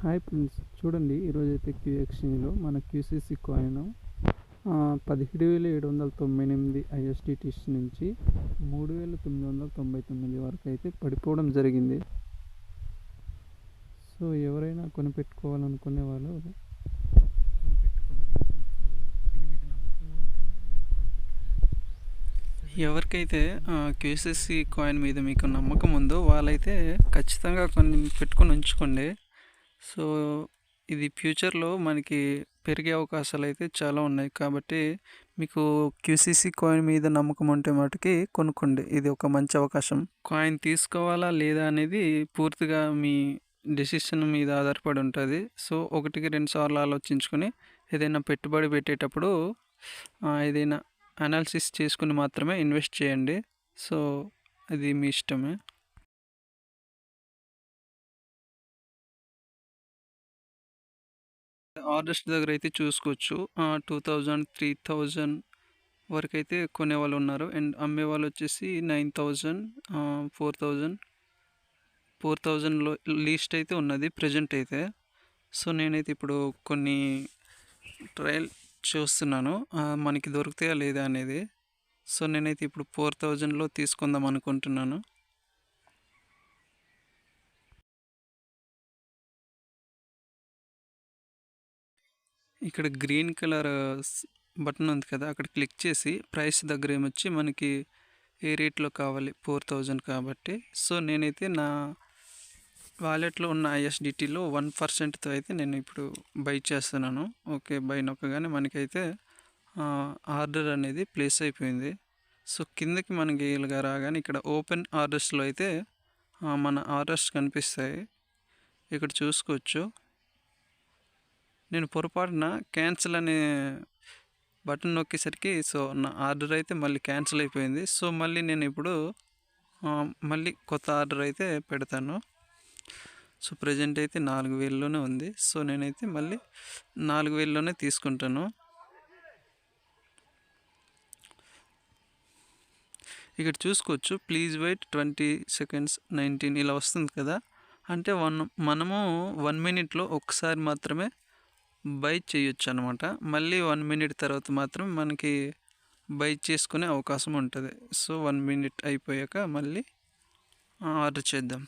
Hi friends చూడండి ఈరోజు అయితే క్యూ ఎక్స్చేంజ్లో మన క్యూసీసీ కాయిన్ పదిహేడు వేల ఏడు వందల తొంభై ఎనిమిది ఐఎస్డిటీస్ నుంచి మూడు వేల తొమ్మిది వందల తొంభై తొమ్మిది వరకు అయితే పడిపోవడం జరిగింది. సో ఎవరైనా కొనిపెట్టుకోవాలనుకునే వాళ్ళు ఎవరికైతే క్యూసీసీ కాయిన్ మీద మీకు నమ్మకం ఉందో వాళ్ళైతే ఖచ్చితంగా కొన్ని పెట్టుకొని ఉంచుకోండి. సో ఇది ఫ్యూచర్లో మనకి పెరిగే అవకాశాలు అయితే చాలా ఉన్నాయి. కాబట్టి మీకు క్యూసీసీ కాయిన్ మీద నమ్మకం ఉంటే మటుకి కొనుక్కోండి. ఇది ఒక మంచి అవకాశం. కాయిన్ తీసుకోవాలా లేదా అనేది పూర్తిగా మీ డెసిషన్ మీద ఆధారపడి ఉంటుంది. సో ఒకటికి రెండు సార్లు ఆలోచించుకొని ఏదైనా పెట్టుబడి పెట్టేటప్పుడు ఏదైనా అనాలిసిస్ చేసుకుని మాత్రమే ఇన్వెస్ట్ చేయండి. సో అది మీ ఇష్టమే. ఆర్డర్స్ దగ్గర అయితే చూసుకోవచ్చు. టూ థౌజండ్ త్రీ థౌజండ్ వరకు అయితే కొనే వాళ్ళు ఉన్నారు. అండ్ అమ్మే వాళ్ళు వచ్చేసి nine thousand four thousand. Four థౌజండ్లో లీస్ట్ అయితే ఉన్నది ప్రజెంట్ అయితే. సో నేనైతే ఇప్పుడు కొన్ని ట్రయల్ చూస్తున్నాను. మనకి దొరుకుతాయా లేదా అనేది. సో నేనైతే ఇప్పుడు ఫోర్ థౌజండ్లో తీసుకుందాం అనుకుంటున్నాను. ఇక్కడ గ్రీన్ కలర్ బటన్ ఉంది కదా అక్కడ క్లిక్ చేసి ప్రైస్ దగ్గర ఏమొచ్చి మనకి ఏ రేట్లో కావాలి? ఫోర్ థౌజండ్ కాబట్టి. సో నేనైతే నా వాలెట్లో ఉన్న ఐఎస్డిటీలో వన్ పర్సెంట్తో అయితే నేను ఇప్పుడు బై చేస్తున్నాను. ఓకే బై నొక్కగానే మనకైతే ఆర్డర్ అనేది ప్లేస్ అయిపోయింది. సో కిందకి మనకి ఇలాగా రాగానే ఇక్కడ ఓపెన్ ఆర్డర్స్లో అయితే మన ఆర్డర్స్ కనిపిస్తాయి. ఇక్కడ చూసుకోవచ్చు. నేను పొరపాటున క్యాన్సిల్ అనే బటన్ నొక్కేసరికి సో నా ఆర్డర్ అయితే మళ్ళీ క్యాన్సిల్ అయిపోయింది. సో మళ్ళీ నేను ఇప్పుడు మళ్ళీ కొత్త ఆర్డర్ అయితే పెడతాను. సో ప్రజెంట్ అయితే నాలుగు వేలలోనే ఉంది. సో నేనైతే మళ్ళీ నాలుగు వేలలోనే తీసుకుంటాను. ఇక్కడ చూసుకోవచ్చు. Please wait twenty seconds nineteen ఇలా వస్తుంది కదా. అంటే వన్ మనము వన్ మినిట్లో ఒకసారి మాత్రమే బై చేయొచ్చు అనమాట మళ్ళీ వన్ మినిట్ తర్వాత మాత్రం మనకి బై చేసుకునే అవకాశం ఉంటుంది. సో వన్ మినిట్ అయిపోయాక మళ్ళీ ఆర్డర్ చేద్దాం.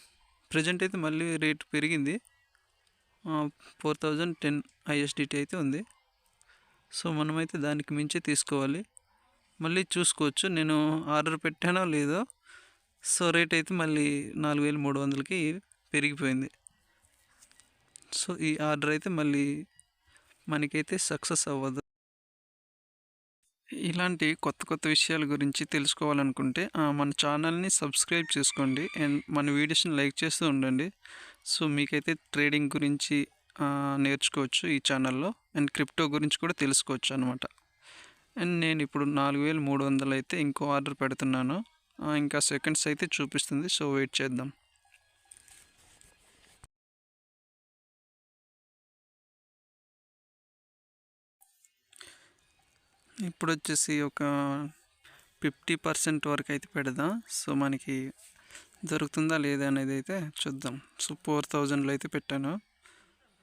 ప్రజెంట్ అయితే మళ్ళీ రేట్ పెరిగింది. ఫోర్ థౌజండ్ టెన్ ఐఎస్డిటీ అయితే ఉంది. సో మనమైతే దానికి మించి తీసుకోవాలి. మళ్ళీ చూసుకోవచ్చు నేను ఆర్డర్ పెట్టానో లేదో. సో రేట్ అయితే మళ్ళీ నాలుగు వేల మూడు వందలకి పెరిగిపోయింది. సో ఈ ఆర్డర్ అయితే మళ్ళీ మనకైతే సక్సెస్ అవ్వదు. ఇలాంటి కొత్త కొత్త విషయాల గురించి తెలుసుకోవాలనుకుంటే మన ఛానల్ని సబ్స్క్రైబ్ చేసుకోండి. అండ్ మన వీడియోస్ని లైక్ చేస్తూ ఉండండి. సో మీకైతే ట్రేడింగ్ గురించి నేర్చుకోవచ్చు ఈ ఛానల్లో. అండ్ క్రిప్టో గురించి కూడా తెలుసుకోవచ్చు అనమాట అండ్ నేను ఇప్పుడు నాలుగు వేల మూడు వందలు అయితే ఇంకో ఆర్డర్ పెడుతున్నాను. ఇంకా సెకండ్స్ అయితే చూపిస్తుంది. సో వెయిట్ చేద్దాం. ఇప్పుడు వచ్చేసి ఒక ఫిఫ్టీ పర్సెంట్ వరకు అయితే పెడదాం. సో మనకి దొరుకుతుందా లేదా అనేది అయితే చూద్దాం. సో ఫోర్ థౌజండ్లో అయితే పెట్టాను.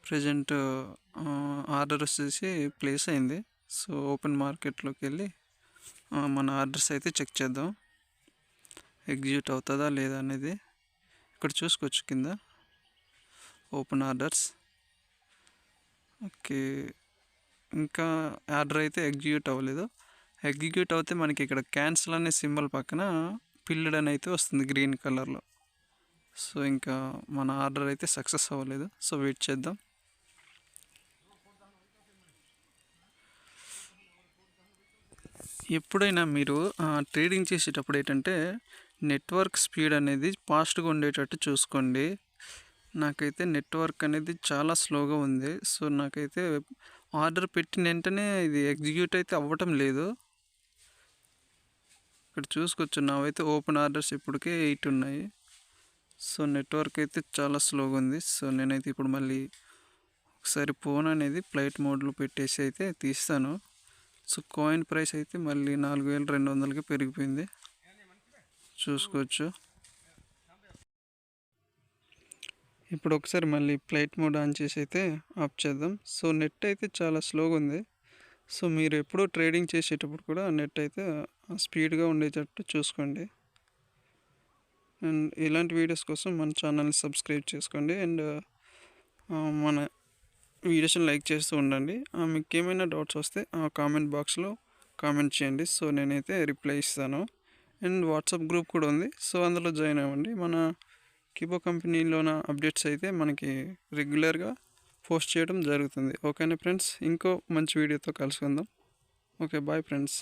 ప్రజెంట్ ఆర్డర్ వచ్చేసి ప్లేస్ అయింది. సో ఓపెన్ మార్కెట్లోకి వెళ్ళి మన ఆర్డర్స్ అయితే చెక్ చేద్దాం. ఎగ్జిక్యూట్ అవుతుందా లేదా అనేది ఇక్కడ చూసుకోవచ్చు కింద. Open orders. ఓకే. ఇంకా ఆర్డర్ అయితే ఎగ్జిక్యూట్ అవ్వలేదు. ఎగ్జిక్యూట్ అవుతే మనకి ఇక్కడ క్యాన్సిల్ అనే సింబల్ పక్కన పిల్లడ్ అని అయితే వస్తుంది గ్రీన్ కలర్లో. సో ఇంకా మన ఆర్డర్ అయితే సక్సెస్ అవ్వలేదు. సో వెయిట్ చేద్దాం. ఎప్పుడైనా మీరు ట్రేడింగ్ చేసేటప్పుడు ఏంటంటే నెట్వర్క్ స్పీడ్ అనేది ఫాస్ట్గా ఉండేటట్టు చూసుకోండి. నాకైతే నెట్వర్క్ అనేది చాలా స్లోగా ఉంది. సో నాకైతే ఆర్డర్ పెట్టిన వెంటనే ఇది ఎగ్జిక్యూట్ అయితే అవ్వటం లేదు. ఇక్కడ చూసుకోవచ్చు నావైతే ఓపెన్ ఆర్డర్స్ ఇప్పటికే ఎయిట్ ఉన్నాయి. సో నెట్వర్క్ అయితే చాలా స్లోగా ఉంది. సో నేనైతే ఇప్పుడు మళ్ళీ ఒకసారి ఫోన్ అనేది ఫ్లైట్ మోడ్లో పెట్టేసి అయితే తీస్తాను. సో కాయిన్ ప్రైస్ అయితే మళ్ళీ నాలుగు వేల రెండు వందలకి పెరిగిపోయింది. చూసుకోవచ్చు. ఇప్పుడు ఒకసారి మళ్ళీ ఫ్లైట్ మోడ్ ఆన్ చేసి అయితే ఆఫ్ చేద్దాం. సో నెట్ అయితే చాలా స్లోగా ఉంది. సో మీరు ఎప్పుడూ ట్రేడింగ్ చేసేటప్పుడు కూడా నెట్ అయితే స్పీడ్గా ఉండేటట్టు చూసుకోండి. అండ్ ఇలాంటి వీడియోస్ కోసం మన ఛానల్ని సబ్స్క్రైబ్ చేసుకోండి. అండ్ మన వీడియోస్ని లైక్ చేస్తూ ఉండండి. ఆ, మీకు ఏమైనా డౌట్స్ వస్తే ఆ కామెంట్ బాక్స్లో కామెంట్ చేయండి. సో నేనైతే రిప్లై ఇస్తాను. అండ్ వాట్సాప్ గ్రూప్ కూడా ఉంది. సో అందులో జాయిన్ అవ్వండి. మన కిబో కంపెనీలోన అప్డేట్స్ అయితే మనకి రెగ్యులర్గా పోస్ట్ చేయడం జరుగుతుంది. ఓకేనా ఫ్రెండ్స్ ఇంకో మంచి వీడియోతో కలుసుకుందాం. Okay bye friends